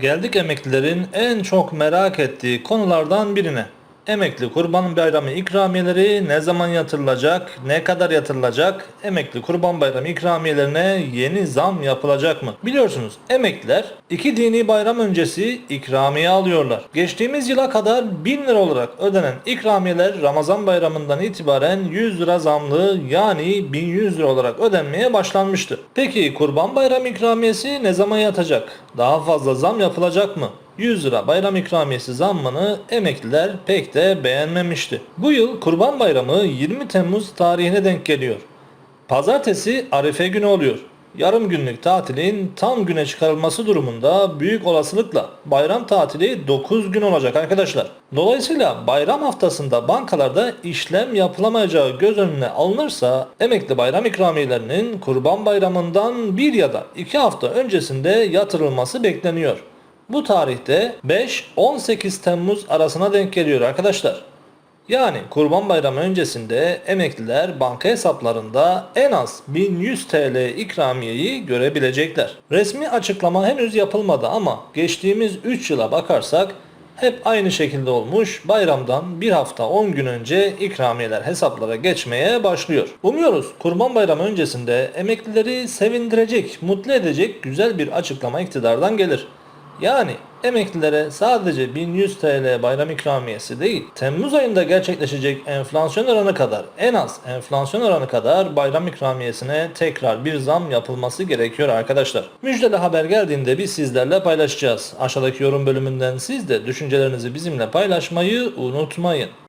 Geldik emeklilerin en çok merak ettiği konulardan birine. Emekli Kurban Bayramı ikramiyeleri ne zaman yatırılacak, ne kadar yatırılacak, emekli Kurban Bayramı ikramiyelerine yeni zam yapılacak mı? Biliyorsunuz emekliler iki dini bayram öncesi ikramiye alıyorlar. Geçtiğimiz yıla kadar 1000 lira olarak ödenen ikramiyeler Ramazan bayramından itibaren 100 lira zamlı yani 1100 lira olarak ödenmeye başlanmıştı. Peki Kurban Bayramı ikramiyesi ne zaman yatacak? Daha fazla zam yapılacak mı? 100 lira bayram ikramiyesi zammını emekliler pek de beğenmemişti. Bu yıl Kurban Bayramı 20 Temmuz tarihine denk geliyor. Pazartesi Arife günü oluyor. Yarım günlük tatilin tam güne çıkarılması durumunda büyük olasılıkla bayram tatili 9 gün olacak arkadaşlar. Dolayısıyla bayram haftasında bankalarda işlem yapılamayacağı göz önüne alınırsa emekli bayram ikramiyelerinin kurban bayramından bir ya da iki hafta öncesinde yatırılması bekleniyor. Bu tarihte 5-18 Temmuz arasına denk geliyor arkadaşlar. Yani Kurban Bayramı öncesinde emekliler banka hesaplarında en az 1100 TL ikramiyeyi görebilecekler. Resmi açıklama henüz yapılmadı ama geçtiğimiz 3 yıla bakarsak hep aynı şekilde olmuş. Bayramdan bir hafta 10 gün önce ikramiyeler hesaplara geçmeye başlıyor. Umuyoruz Kurban Bayramı öncesinde emeklileri sevindirecek, mutlu edecek güzel bir açıklama iktidardan gelir. Yani emeklilere sadece 1100 TL bayram ikramiyesi değil, Temmuz ayında gerçekleşecek enflasyon oranı kadar, en az enflasyon oranı kadar bayram ikramiyesine tekrar bir zam yapılması gerekiyor arkadaşlar. Müjdeli haber geldiğinde biz sizlerle paylaşacağız. Aşağıdaki yorum bölümünden siz de düşüncelerinizi bizimle paylaşmayı unutmayın.